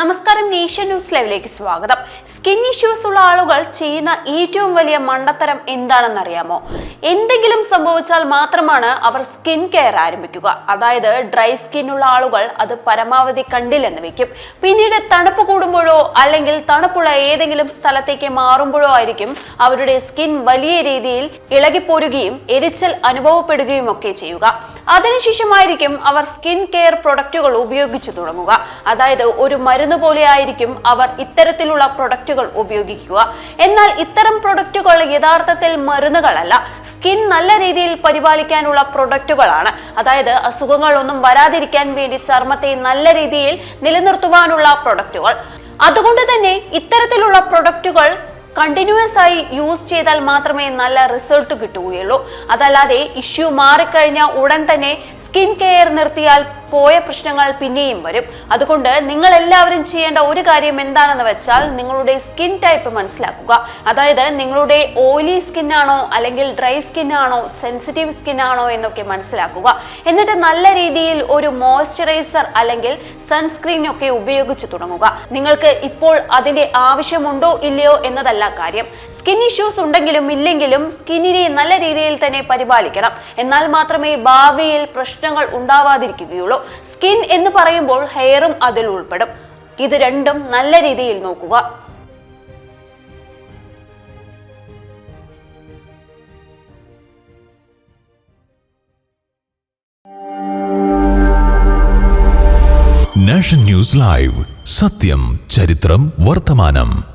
നമസ്കാരം nation news ലൈവിലേക്ക് സ്വാഗതം. സ്കിൻ ഇഷ്യൂസ് ഉള്ള ആളുകൾ ചെയ്യുന്ന ഏറ്റവും വലിയ മണ്ടത്തരം എന്താണെന്ന് അറിയാമോ എന്തെങ്കിലും സംഭവിച്ചാൽ മാത്രമാണ് അവർ സ്കിൻ കെയർ ആരംഭിക്കുക. അതായത് ഡ്രൈ സ്കിൻ ഉള്ള ആളുകൾ അത് പരമാവധി കണ്ടില്ലെന്ന് വെക്കും പിന്നീട് തണുപ്പ് കൂടുമ്പോഴോ അല്ലെങ്കിൽ തണുപ്പുള്ള ഏതെങ്കിലും സ്ഥലത്തേക്ക് മാറുമ്പോഴോ ആയിരിക്കും അവരുടെ സ്കിൻ വലിയ രീതിയിൽ ഇളകിപ്പോരുകയും എരിച്ചൽ അനുഭവപ്പെടുകയും ഒക്കെ ചെയ്യുക. അതിനുശേഷമായിരിക്കും അവർ സ്കിൻ കെയർ പ്രൊഡക്റ്റുകൾ ഉപയോഗിച്ചു തുടങ്ങുക. അതായത് ഒരു മരുന്ന് പോലെ ആയിരിക്കും അവർ ഇത്തരത്തിലുള്ള പ്രൊഡക്റ്റുകൾ ഉപയോഗിക്കുക. എന്നാൽ ഇത്തരം പ്രൊഡക്റ്റുകൾ യഥാർത്ഥത്തിൽ മരുന്നുകളല്ല. സ്കിൻ നല്ല രീതിയിൽ പരിപാലിക്കാനുള്ള പ്രൊഡക്റ്റുകളാണ്. അതായത് അസുഖങ്ങളൊന്നും വരാതിരിക്കാൻ വേണ്ടി ചർമ്മത്തെ നല്ല രീതിയിൽ നിലനിർത്തുവാനുള്ള പ്രൊഡക്റ്റുകൾ. അതുകൊണ്ട് തന്നെ ഇത്തരത്തിലുള്ള പ്രൊഡക്റ്റുകൾ കണ്ടിന്യൂസ് ആയി യൂസ് ചെയ്താൽ മാത്രമേ നല്ല റിസൾട്ട് കിട്ടുകയുള്ളൂ. അതല്ലാതെ ഇഷ്യൂ മാറിക്കഴിഞ്ഞ ഉടൻ തന്നെ സ്കിൻ കെയർ നിർത്തിയാൽ പോയ പ്രശ്നങ്ങൾ പിന്നെയും വരും. അതുകൊണ്ട് നിങ്ങൾ എല്ലാവരും ചെയ്യേണ്ട ഒരു കാര്യം എന്താണെന്ന് വെച്ചാൽ നിങ്ങളുടെ സ്കിൻ ടൈപ്പ് മനസ്സിലാക്കുക. അതായത് നിങ്ങളുടെ ഓയിലി സ്കിൻ ആണോ അല്ലെങ്കിൽ ഡ്രൈ സ്കിൻ ആണോ സെൻസിറ്റീവ് സ്കിൻ ആണോ എന്നൊക്കെ മനസ്സിലാക്കുക. എന്നിട്ട് നല്ല രീതിയിൽ ഒരു മോയ്സ്ചറൈസർ അല്ലെങ്കിൽ സൺസ്ക്രീൻ ഒക്കെ ഉപയോഗിച്ച് തുടങ്ങുക. നിങ്ങൾക്ക് ഇപ്പോൾ അതിന്റെ ആവശ്യമുണ്ടോ ഇല്ലയോ എന്നതല്ല കാര്യം. സ്കിൻ ഇഷ്യൂസ് ഉണ്ടെങ്കിലും ഇല്ലെങ്കിലും സ്കിന്നിനെ നല്ല രീതിയിൽ തന്നെ പരിപാലിക്കണം. എന്നാൽ മാത്രമേ ഭാവിയിൽ പ്രശ്നങ്ങൾ ഉണ്ടാവാതിരിക്കുകയുള്ളൂ. സ്കിൻ എന്ന് പറയുമ്പോൾ ഹെയറും അതിൽ ഉൾപ്പെടും. ഇത് രണ്ടും നല്ല രീതിയിൽ നോക്കുക. നാഷൻ ന്യൂസ് ലൈവ് സത്യം ചരിത്രം വർത്തമാനം